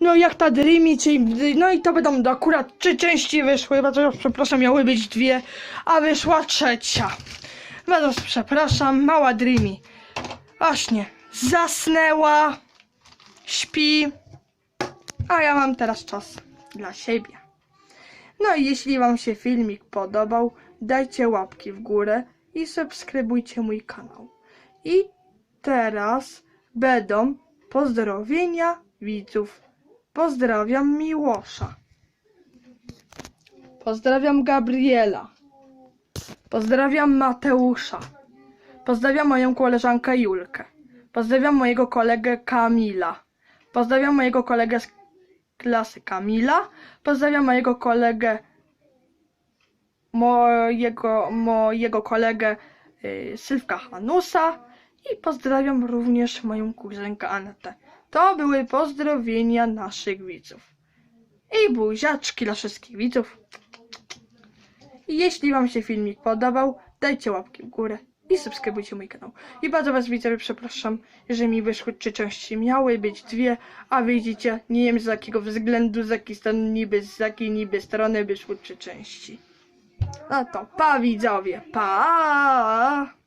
No jak ta Dreamy, czyli, no i to będą akurat trzy części wyszły, bardzo przepraszam, miały być dwie, a wyszła trzecia. Bardzo przepraszam, mała Dreamy. Właśnie, zasnęła, śpi, a ja mam teraz czas dla siebie. No i jeśli Wam się filmik podobał, dajcie łapki w górę i subskrybujcie mój kanał. I teraz będą pozdrowienia widzów. Pozdrawiam Miłosza. Pozdrawiam Gabriela. Pozdrawiam Mateusza. Pozdrawiam moją koleżankę Julkę. Pozdrawiam mojego kolegę Kamila. Pozdrawiam mojego kolegę z klasy Kamila. Pozdrawiam mojego kolegę mojego, mojego kolegę y, Sylwka Hanusa i pozdrawiam również moją kuzynkę Anetę. To były pozdrowienia naszych widzów. I buziaczki dla wszystkich widzów. Jeśli Wam się filmik podobał, dajcie łapki w górę i subskrybujcie mój kanał. I bardzo Was widzowie przepraszam, że mi wyszły trzy części. Miały być dwie, a widzicie, nie wiem z jakiego względu, z jakiej strony niby, z jakiej niby strony wyszły trzy części. No to pa widzowie, pa!